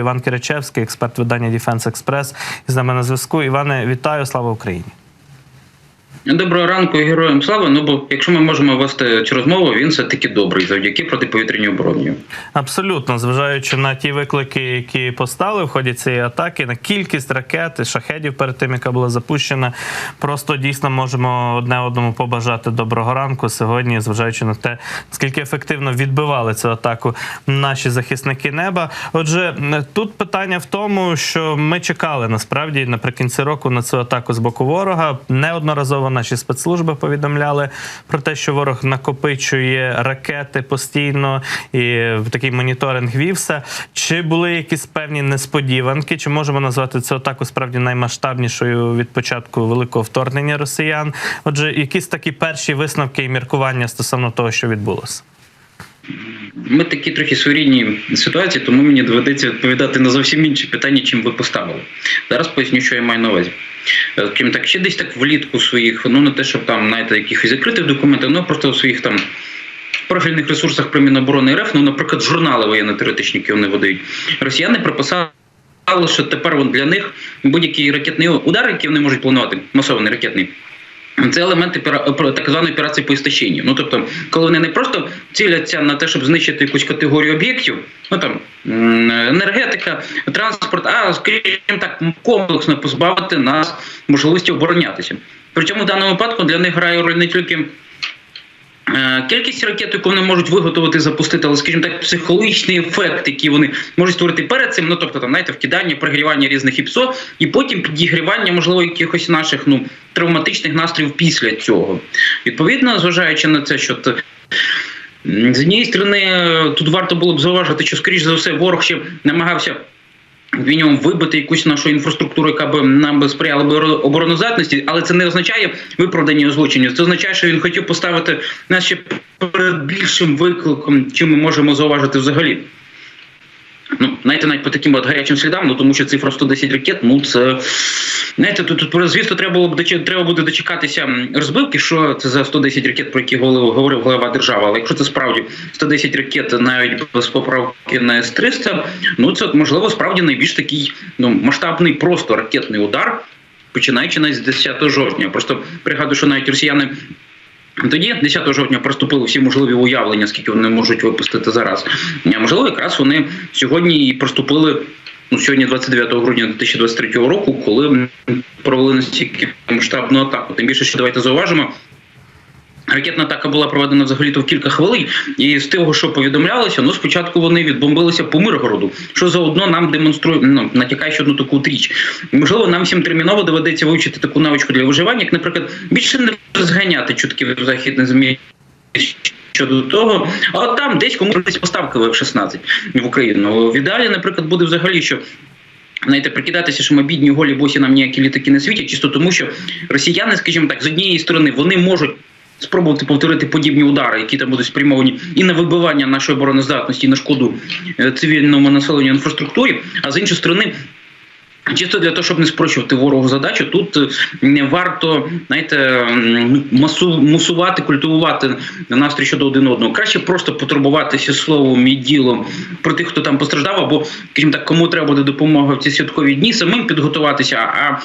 Іван Киричевський, експерт видання Діфенс Експрес, з нами на зв'язку. Іване, вітаю, слава Україні. Доброго ранку героям слава. Ну бо якщо ми можемо вести цю розмову, він все таки добрий завдяки протиповітряній обороні. Абсолютно, зважаючи на ті виклики, які постали в ході цієї атаки, на кількість ракет і шахедів перед тим, яка була запущена, просто дійсно можемо одне одному побажати доброго ранку сьогодні, зважаючи на те, наскільки ефективно відбивали цю атаку наші захисники неба. Отже, тут питання в тому, що ми чекали насправді наприкінці року на цю атаку з боку ворога. Неодноразово наші спецслужби повідомляли про те, що ворог накопичує ракети постійно і такий моніторинг вівся. Чи були якісь певні несподіванки? Чи можемо назвати це атаку справді наймасштабнішою від початку великого вторгнення росіян? Отже, якісь такі перші висновки і міркування стосовно того, що відбулося? Ми такі трохи своєрідні ситуації, тому мені доведеться відповідати на зовсім інші питання, чим ви поставили. Зараз поясню, що я маю на увазі. Е, так, ще десь так влітку своїх, ну не те, щоб там, знаєте, якихось закритих документів, ну просто у своїх там профільних ресурсах про Міноборони РФ, ну, наприклад, журнали воєнно-теоретичні, які вони видають, росіяни приписали. Що тепер для них будь-який ракетний удар, який вони можуть планувати, масований ракетний, це елементи так званої операції по істощенню. Ну тобто, коли вони не просто ціляться на те, щоб знищити якусь категорію об'єктів, ну там енергетика, транспорт, а скажімо так, комплексно позбавити нас можливості оборонятися. Причому в даному випадку для них грає роль не тільки. Е, Кількість ракет, яку вони можуть виготовити, запустити, але, скажімо так, психологічний ефект, який вони можуть створити перед цим, ну тобто там знаєте, вкидання, пригрівання різних ІПСО, і потім підігрівання, можливо, якихось наших ну травматичних настроїв після цього. Відповідно, зважаючи на це, що з однієї сторони е, тут варто було б зауважити, що скоріш за все ворог ще намагався. Мінімум вибити якусь нашу інфраструктуру, яка б нам би сприяла б обороноздатності, але це не означає виправдання злочинів. Це означає, що він хотів поставити нас ще перед більшим викликом, чим ми можемо зауважити взагалі. Ну, знаєте, навіть по таким от гарячим слідам, ну тому що цифра 110 ракет, ну це знаєте, тут, тут звісно, треба було б треба буде дочекатися розбивки, що це за 110 ракет, про які говорив, глава держави. Але якщо це справді 110 ракет навіть без поправки на С-300, ну це можливо справді найбільш такий ну масштабний просто ракетний удар, починаючи навіть з 10 жовтня. Просто пригадую, що навіть росіяни. Тоді, 10 жовтня, проступили всі можливі уявлення, скільки вони можуть випустити зараз. Можливо, якраз вони сьогодні і проступили. Ну, сьогодні, 29 грудня 2023 року, коли провели настільки масштабну атаку. Тим більше, що давайте зауважимо. Ракетна атака була проведена взагалі то в кілька хвилин, і з того, що повідомлялося, ну спочатку вони відбомбилися по Миргороду, що заодно нам демонструє ну, натякає ще одну таку річ. Можливо, нам всім терміново доведеться вивчити таку навичку для виживання, як, наприклад, більше не розганяти чутки в західних змі щодо того, а от там десь комусь десь поставка в F-16 в Україну. В ідеалі, наприклад, буде взагалі, що Знаєте, прикидатися, що ми бідні голі босі нам ніякі літаки не світять, чисто тому, що росіяни, скажімо так, з однієї сторони вони можуть спробувати повторити подібні удари, які там будуть спрямовані і на вибивання нашої обороноздатності, і на шкоду е, цивільному населенню інфраструктурі, а з іншої сторони. Чисто для того, щоб не спрощувати ворогу задачу, тут е, не варто знаєте, масу, мусувати, культивувати настрій щодо один одного. Краще просто потурбуватися словом і ділом про тих, хто там постраждав, або, скажімо так, кому треба буде допомога в ці святкові дні, самим підготуватися, а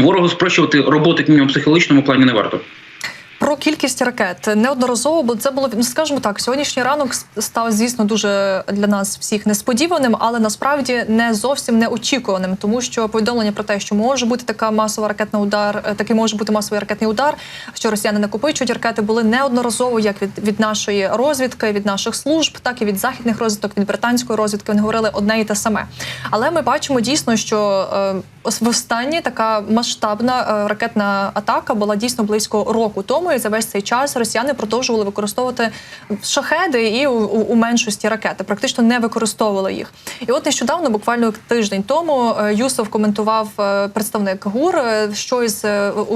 ворогу спрощувати мінімум в психологічному плані не варто. Про кількість ракет неодноразово, бо це було ну скажімо так. Сьогоднішній ранок став, звісно, дуже для нас всіх несподіваним, але насправді не зовсім неочікуваним, тому що повідомлення про те, що може бути така масова ракетна удар, е, такий може бути масовий ракетний удар, що росіяни накопичують ракети, були неодноразово як від, від нашої розвідки, від наших служб, так і від західних розвідок, від британської розвідки. Вони говорили одне і те саме. Але ми бачимо дійсно, що е, ос- востаннє така масштабна е, ракетна атака була дійсно близько року тому, і за весь цей час росіяни продовжували використовувати шахеди і у, у, меншості ракети, практично не використовували їх. І от нещодавно, буквально тиждень тому, е, Юсов коментував е, представник ГУР, що із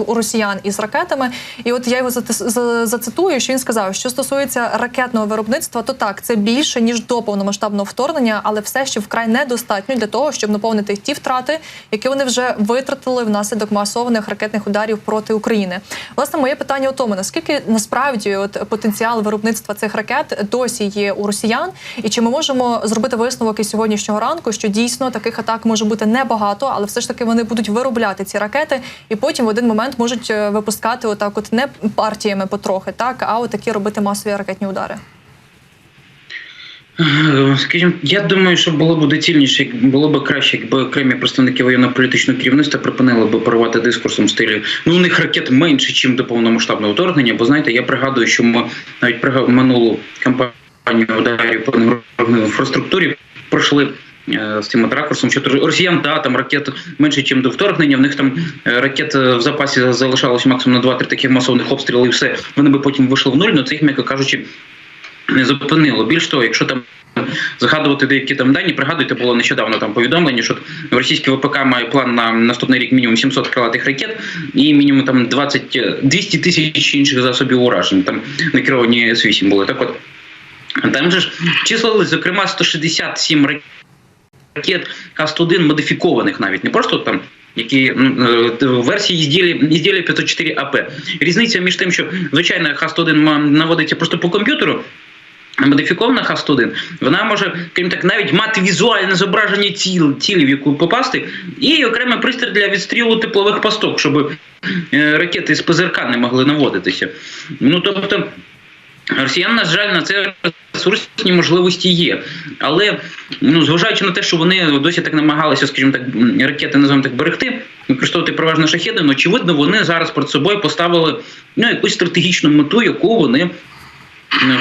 у, росіян із ракетами. І от я його зацитую, що він сказав, що стосується ракетного виробництва, то так це більше ніж до повномасштабного вторгнення, але все ще вкрай недостатньо для того, щоб наповнити ті втрати, які вони вони вже витратили внаслідок масованих ракетних ударів проти України. Власне, моє питання у тому, наскільки насправді от потенціал виробництва цих ракет досі є у росіян, і чи ми можемо зробити висновок із сьогоднішнього ранку, що дійсно таких атак може бути небагато, але все ж таки вони будуть виробляти ці ракети, і потім в один момент можуть е, випускати отак, от не партіями потрохи, так а от такі робити масові ракетні удари. Е, Скажімо, я думаю, що було б доцільніше, було б краще, якби окремі представники воєнно-політичного керівництва припинили б оперувати дискурсом в стилі ну у них ракет менше, ніж до повномасштабного вторгнення. Бо знаєте, я пригадую, що ми навіть пригадую минулу кампанію ударів по інфраструктурі пройшли. е, З цим от ракурсом, що росіян да, там ракет менше, ніж до вторгнення. В них там е, ракет е, в запасі залишалось максимум на 2-3 таких масових обстріли, і все вони би потім вийшли в нуль. Ну це їх, м'яко кажучи, не зупинило. Більш того, якщо там згадувати деякі там дані, пригадуйте, було нещодавно там повідомлення, що російський ВПК має план на наступний рік мінімум 700 крилатих ракет і мінімум там 20, е, 200 тисяч інших засобів уражень. Там на керовані С-8 були. Так от там же ж числились, зокрема, 167 ракет К-101 модифікованих навіть, не просто там. Які ну, е, версії ізділі 504 АП. Різниця між тим, що звичайно Х-101 наводиться просто по комп'ютеру, модифікована Х-101, вона може, крім так, навіть мати візуальне зображення ціл, цілі, в яку попасти, і окремий пристрій для відстрілу теплових пасток, щоб е, ракети з ПЗРК не могли наводитися. Ну тобто. Росіян, на жаль, на це ресурсні можливості є. Але ну, зважаючи на те, що вони досі так намагалися, скажімо так, ракети називаємо так берегти, використовувати переважно шахеди, ну очевидно, вони зараз перед собою поставили ну, якусь стратегічну мету, яку вони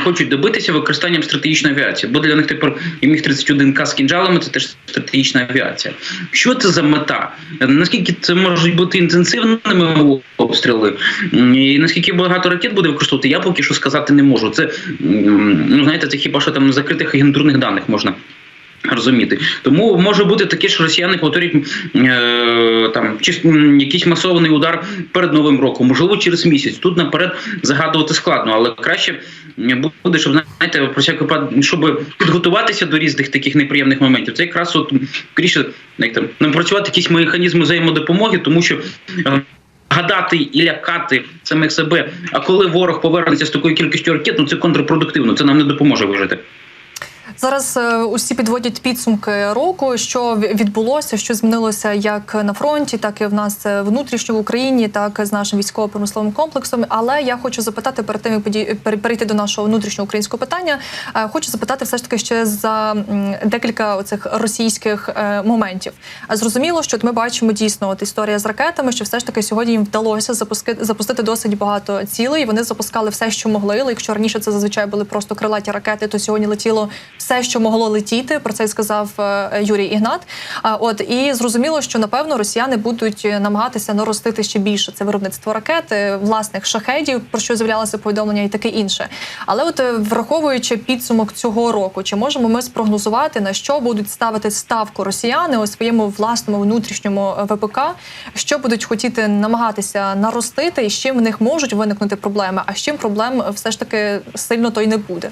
хочуть добитися використанням стратегічної авіації. Бо для них тепер і міг 31 к з кінжалами це теж стратегічна авіація. Що це за мета? Наскільки це можуть бути інтенсивними обстріли? І наскільки багато ракет буде використовувати, я поки що сказати не можу. Це ну знаєте, це хіба що там закритих агентурних даних можна. Розуміти, тому може бути таке, що росіяни повторюють е, там чи якийсь масований удар перед новим роком, можливо, через місяць. Тут наперед загадувати складно, але краще буде, щоб знаєте, про всяк щоб підготуватися до різних таких неприємних моментів. Це якраз от скоріше, як там напрацювати якісь механізми взаємодопомоги, тому що. е, Гадати і лякати самих себе. А коли ворог повернеться з такою кількістю ракет, ну це контрпродуктивно. Це нам не допоможе вижити. Зараз е, усі підводять підсумки року, що ві- відбулося, що змінилося як на фронті, так і в нас е, внутрішньо в Україні, так і з нашим військово-промисловим комплексом. Але я хочу запитати перед тим, як пере- перейти до нашого внутрішнього українського питання. е, Хочу запитати все ж таки ще за декілька оцих російських моментів. Зрозуміло, що ми бачимо дійсно от історія з ракетами, що все ж таки сьогодні їм вдалося запускати запустити досить багато цілей. Вони запускали все, що могли. Якщо раніше це зазвичай були просто крилаті ракети, то сьогодні летіло все, що могло летіти. Про це сказав е, Юрій Ігнат. От і зрозуміло, що напевно росіяни будуть намагатися наростити ще більше це виробництво ракет, е, власних шахедів, про що з'являлося повідомлення, і таке інше. Але, от е, враховуючи підсумок цього року, чи можемо ми спрогнозувати на що будуть ставити ставку росіяни у своєму власному внутрішньому е, ВПК, що будуть хотіти намагатися наростити, і з чим в них можуть виникнути проблеми, а з чим проблем е, все ж таки сильно то й не буде.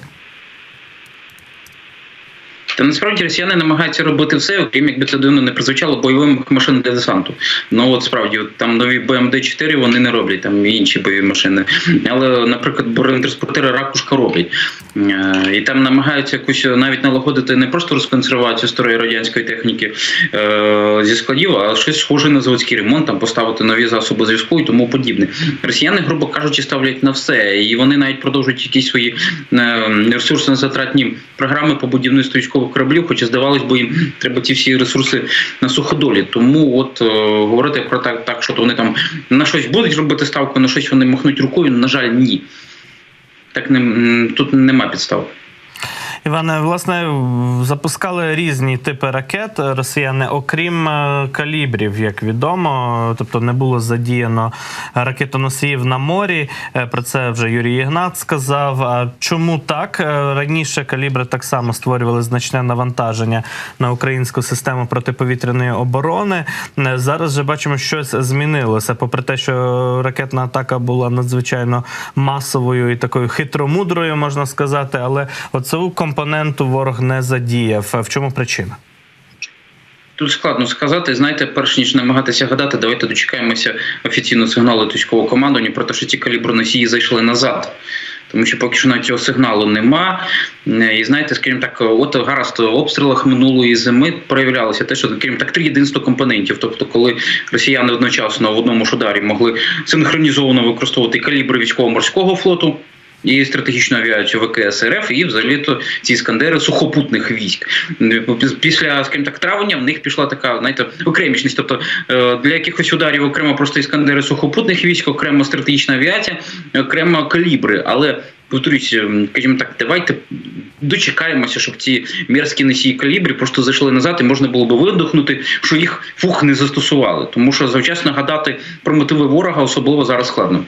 Та насправді росіяни намагаються робити все, окрім якби це дивно не прозвучало бойових машин для десанту. Ну от справді, от там нові БМД 4 вони не роблять, там інші бойові машини. Але, наприклад, бронетранспортери ракушка роблять. Е, І там намагаються якусь навіть налагодити не просто розконсервацію старої радянської техніки е, зі складів, а щось схоже на заводський ремонт, там поставити нові засоби зв'язку і тому подібне. Росіяни, грубо кажучи, ставлять на все, і вони навіть продовжують якісь свої е, ресурсно затратні програми по будівництву військових кораблів, хоча здавалось би, їм треба ці всі ресурси на суходолі. Тому от е, говорити про так, так, що вони там на щось будуть робити ставку, на щось вони махнуть рукою. На жаль, ні. Так не тут нема підстав. Іване, власне, запускали різні типи ракет росіяни, окрім е, калібрів, як відомо. Тобто не було задіяно ракетоносіїв на морі. Е, Про це вже Юрій Ігнат сказав. А чому так? Е, Раніше калібри так само створювали значне навантаження на українську систему протиповітряної оборони. Зараз же бачимо, щось змінилося. Попри те, що ракетна атака була надзвичайно масовою і такою хитромудрою, можна сказати, але оцю компоненту ворог не задіяв. В чому причина? Тут складно сказати. Знаєте, перш ніж намагатися гадати, давайте дочекаємося офіційного сигналу військового командування про те, що ці каліброносії зайшли назад. Тому що поки що навіть цього сигналу нема. Е, І знаєте, скажімо так, от гаразд в обстрілах минулої зими проявлялося те, що скажімо так, три єдинство компонентів. Тобто, коли росіяни одночасно в одному ж ударі могли синхронізовано використовувати калібри військово-морського флоту. І стратегічну авіацію ВКС РФ, і взагалі то ці іскандери сухопутних військ. Після, скажімо так, травня в них пішла така, знаєте, окремішність. Тобто е, для якихось ударів окремо просто іскандери сухопутних військ, окремо стратегічна авіація, окремо калібри. Але повторюсь, ем, скажімо так, давайте дочекаємося, щоб ці мерзкі носії калібрі просто зайшли назад, і можна було би видохнути, що їх фух не застосували. Тому що завчасно гадати про мотиви ворога особливо зараз складно.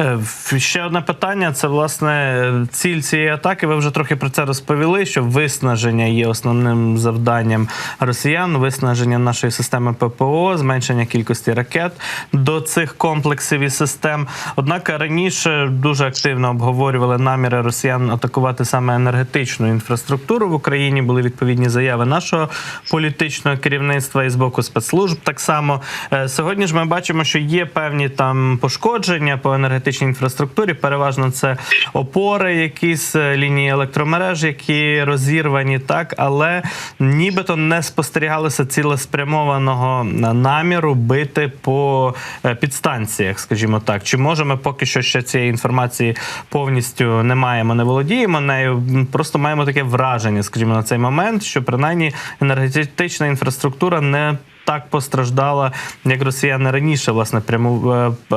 Е, Ще одне питання: це власне ціль цієї атаки. Ви вже трохи про це розповіли. Що виснаження є основним завданням росіян, виснаження нашої системи ППО, зменшення кількості ракет до цих комплексів і систем. Однак раніше дуже активно обговорювали наміри росіян атакувати саме енергетичну інфраструктуру в Україні. Були відповідні заяви нашого політичного керівництва і з боку спецслужб. Так само Е, сьогодні ж ми бачимо, що є певні там пошкодження енергетичній інфраструктурі. Переважно це опори, якісь е, лінії електромереж, які розірвані, так але нібито не спостерігалося цілеспрямованого наміру бити по е, підстанціях, скажімо так. Чи можемо поки що ще цієї інформації повністю не маємо, не володіємо нею? Просто маємо таке враження, скажімо, на цей момент, що принаймні енергетична інфраструктура не так постраждала, як росіяни раніше власне прямо е, е,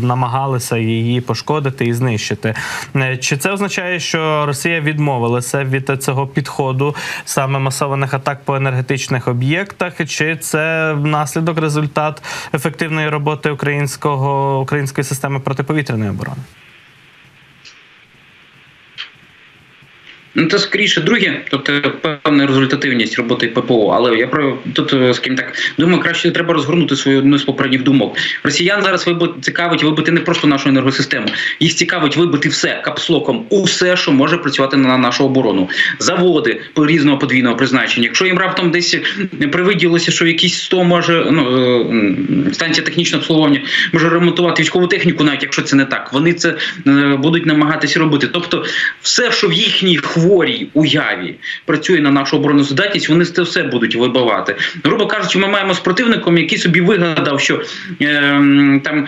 намагалися її пошкодити і знищити. Е, Чи це означає, що Росія відмовилася від цього підходу саме масованих атак по енергетичних об'єктах? Чи це наслідок результат ефективної роботи українського української системи протиповітряної оборони? Ну, це скоріше друге, тобто певна результативність роботи ППО. Але я про тут, е, скажімо так, думаю, краще треба розгорнути свою одну з попередніх думок. Росіян зараз вибити цікавить вибити не просто нашу енергосистему, їх цікавить вибити все капслоком, усе, що може працювати на нашу оборону, заводи по різного подвійного призначення. Якщо їм раптом десь привиділося, що якісь 100 може ну е, станція технічного обслуговування може ремонтувати військову техніку, навіть якщо це не так, вони це е, будуть намагатися робити. Тобто, все, що в їхній хворій уяві працює на нашу обороноздатність, вони це все будуть вибивати. Грубо кажучи, ми маємо з противником, який собі вигадав, що е, там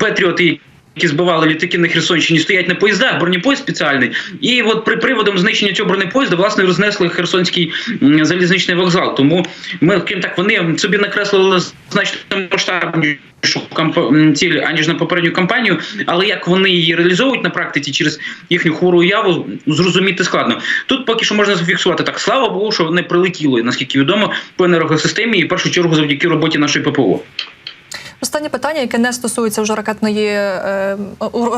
патріоти. Які збивали літаки на Херсонщині, стоять на поїздах, бронепоїзд спеціальний. І от при приводом знищення цього бронепоїзда, власне, рознесли Херсонський залізничний вокзал. Тому ми, крім так, вони собі накреслили значно масштабнішу камп- ціль, аніж на попередню кампанію. Але як вони її реалізовують на практиці через їхню хвору уяву, зрозуміти складно. Тут поки що можна зафіксувати так. Слава Богу, що вони прилетіли, наскільки відомо, по енергосистемі, і в першу чергу завдяки роботі нашої ППО. Останнє питання, яке не стосується вже ракетної е,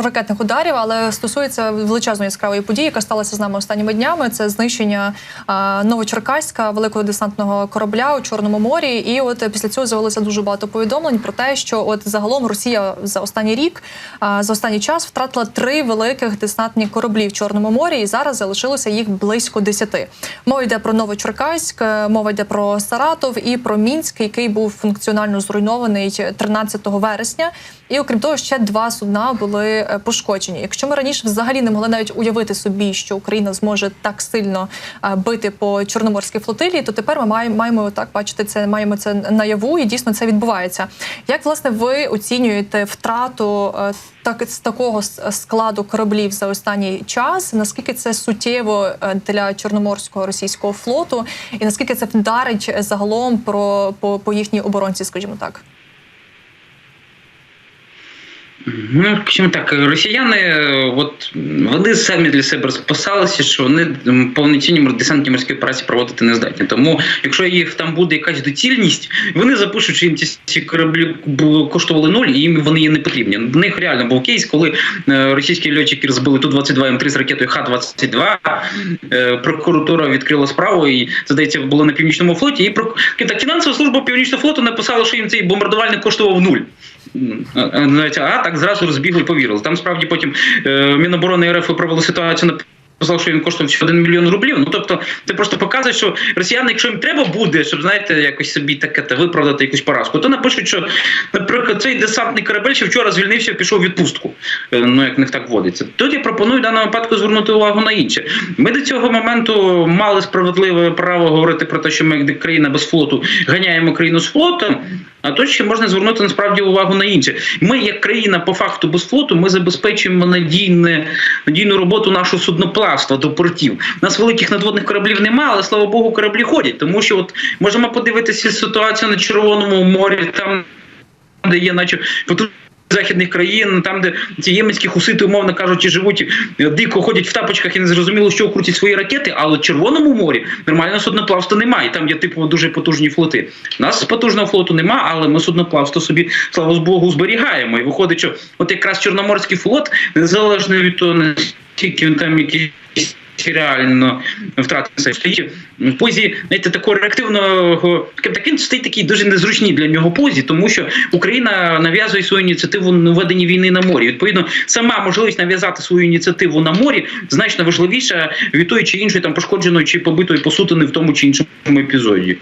ракетних ударів, але стосується величезної яскравої події, яка сталася з нами останніми днями. Це знищення е, Новочеркаська великого десантного корабля у Чорному морі. І от після цього з'явилося дуже багато повідомлень про те, що от загалом Росія за останній рік, е, за останній час втратила три великих десантні кораблі в Чорному морі, і зараз залишилося їх близько десяти. Мова йде про Новочеркаськ, мова йде про Саратов і про Мінськ, який був функціонально зруйнований 13 вересня. І окрім того, ще два судна були е, пошкоджені. Якщо ми раніше взагалі не могли навіть уявити собі, що Україна зможе так сильно е, бити по чорноморській флотилії, то тепер ми маємо маємо так бачити це, маємо це наяву, і дійсно це відбувається. Як власне ви оцінюєте втрату е, так з такого складу кораблів за останній час? Наскільки це суттєво для чорноморського російського флоту, і наскільки це вдарить загалом про по, по їхній оборонці, скажімо так? Ну, скажімо так, росіяни, е, от вони самі для себе розписалися, що вони повноцінні десантні морські операції проводити не здатні. Тому, якщо їх там буде якась доцільність, вони запишуть, що їм ці, кораблі коштували нуль, і їм вони є не потрібні. В них реально був кейс, коли е, російські льотчики розбили ту 22 М3 з ракетою Х-22. Е, прокуратура відкрила справу, і здається було на північному флоті. І так, фінансова служба північного флоту написала, що їм цей бомбардувальник коштував нуль. А- так зразу розбігли, повірили. Там справді потім е, Міноборони РФ виправили ситуацію на сказав, що він коштував всього 1 мільйон рублів. Ну тобто, це просто показує, що росіяни, якщо їм треба буде, щоб знаєте, якось собі таке та виправдати якусь поразку, то напишуть, що, наприклад, цей десантний корабель ще вчора звільнився, пішов у відпустку. Е, Ну як в них так водиться. Тут я пропоную в даному випадку звернути увагу на інше. Ми до цього моменту мали справедливе право говорити про те, що ми як країна без флоту ганяємо країну з флотом. А тут ще можна звернути насправді увагу на інше. Ми, як країна по факту без флоту, ми забезпечуємо надійне, надійну роботу нашого судноплавства до портів. У нас великих надводних кораблів немає, але слава Богу, кораблі ходять. Тому що от можемо подивитися ситуацію на Червоному морі, там де є, наче західних країн, там, де ці єменські хусити, умовно кажучи, живуть е, дико ходять в тапочках і не зрозуміло, що крутять свої ракети, але в Червоному морі нормального судноплавства немає. Там є типу дуже потужні флоти. У нас потужного флоту немає, але ми судноплавство собі, слава Богу, зберігаємо. І виходить, що от якраз Чорноморський флот, незалежно від того, він там якийсь реально втратився в позі знаєте, такого реактивного так стоїть такий дуже незручній для нього позі, тому що Україна нав'язує свою ініціативу на веденні війни на морі. Відповідно, сама можливість нав'язати свою ініціативу на морі значно важливіша від тої чи іншої там пошкодженої чи побитої посутини в тому чи іншому епізоді.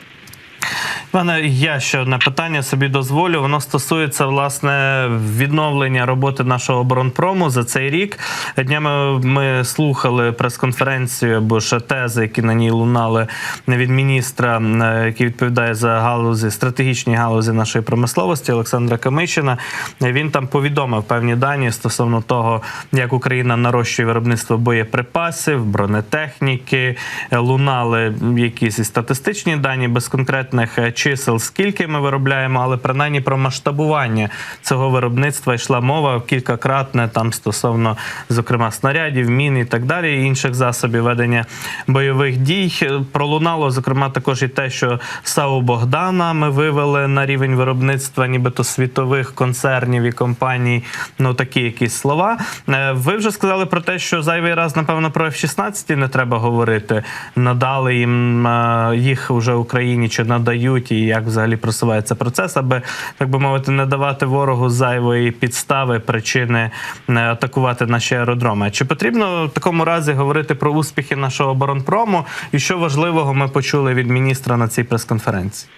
Пане, я ще одне питання собі дозволю. Воно стосується власне відновлення роботи нашого оборонпрому за цей рік. Днями ми слухали прес-конференцію або ж тези, які на ній лунали від міністра, е, який відповідає за галузі стратегічні галузі нашої промисловості Олександра Камишина. Він там повідомив певні дані стосовно того, як Україна нарощує виробництво боєприпасів, бронетехніки. Лунали якісь і статистичні дані без конкретних е, чисел, скільки ми виробляємо, але принаймні про масштабування цього виробництва йшла мова кількакратне там стосовно, зокрема, снарядів, мін і так далі, і інших засобів ведення бойових дій. Пролунало зокрема також і те, що САУ Богдана ми вивели на рівень виробництва, нібито світових концернів і компаній. Ну такі якісь слова. Е, Ви вже сказали про те, що зайвий раз, напевно, про F-16 не треба говорити. Надали їм е, їх вже Україні чи надають, і як взагалі просувається процес, аби так би мовити, не давати ворогу зайвої підстави, причини не атакувати наші аеродроми. Чи потрібно в такому разі говорити про успіхи нашого оборонпрому? І що важливого ми почули від міністра на цій прес-конференції?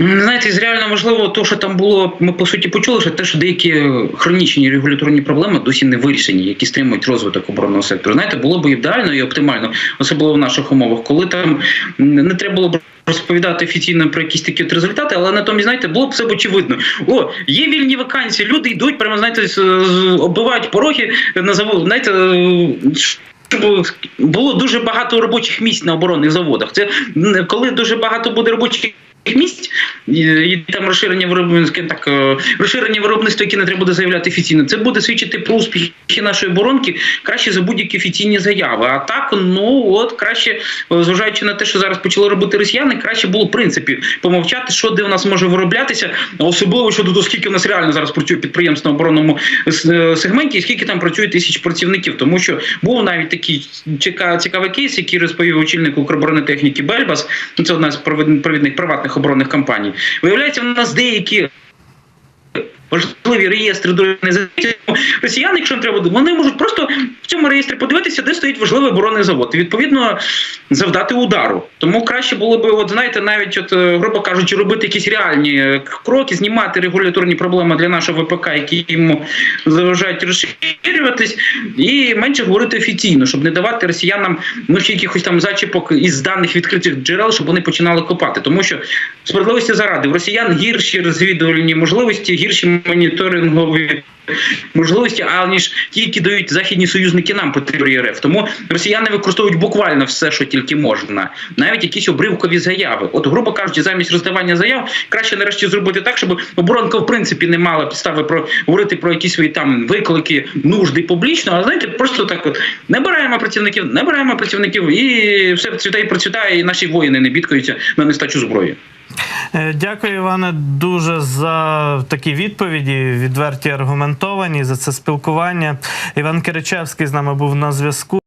Знаєте, реально важливо, то, що там було, ми по суті почули, що те, що деякі хронічні регуляторні проблеми досі не вирішені, які стримують розвиток оборонного сектору. Знаєте, було б ідеально і оптимально, особливо в наших умовах, коли там не треба було б. Розповідати офіційно про якісь такі от результати, але натомість, знаєте, було б все б очевидно. О, є вільні вакансії, люди йдуть, прямо знаєте, оббивають пороги на завод. Знаєте, щоб було дуже багато робочих місць на оборонних заводах. Це коли дуже багато буде робочих місць і, і там розширення виробництва, так е, розширення виробництва, яке не треба буде заявляти офіційно. Це буде свідчити про успіхи нашої оборонки краще за будь-які офіційні заяви. А так, ну от краще, е, зважаючи на те, що зараз почали робити росіяни, краще було в принципі помовчати, що де в нас може вироблятися, особливо щодо того, скільки в нас реально зараз працює підприємств на оборонному е, сегменті, і скільки там працює тисяч працівників. Тому що був навіть такий цікавий, кейс, який розповів очільник Укроборонетехніки Бельбас. Ну, Це одна з провід- провідних приватних оборонних компаній. Виявляється, в нас деякі. Важливі реєстри до росіяни, якщо не треба, вони можуть просто в цьому реєстрі подивитися, де стоїть важливий оборонний завод, і відповідно завдати удару. Тому краще було б, от знаєте, навіть от, е, грубо кажучи, робити якісь реальні е, кроки, знімати регуляторні проблеми для нашого ВПК, які йому заважають розширюватись, і менше говорити офіційно, щоб не давати росіянам ну ще якихось там зачіпок із даних відкритих джерел, щоб вони починали копати. Тому що справедливості заради в росіян гірші розвідувальні можливості, гірші моніторингові. Можливості, аніж ті, які дають західні союзники нам по РФ. Тому росіяни використовують буквально все, що тільки можна, навіть якісь обривкові заяви. От, грубо кажучи, замість роздавання заяв краще нарешті зробити так, щоб оборонка в принципі не мала підстави про говорити про якісь свої там виклики, нужди публічно. А знаєте, просто так от набираємо працівників, набираємо працівників, і все процвітає, процвітає, і наші воїни не бідкаються на нестачу зброї. Е, Дякую, Іване, дуже за такі відповіді, відверті аргументовані за це спілкування. Іван Киричевський з нами був на зв'язку.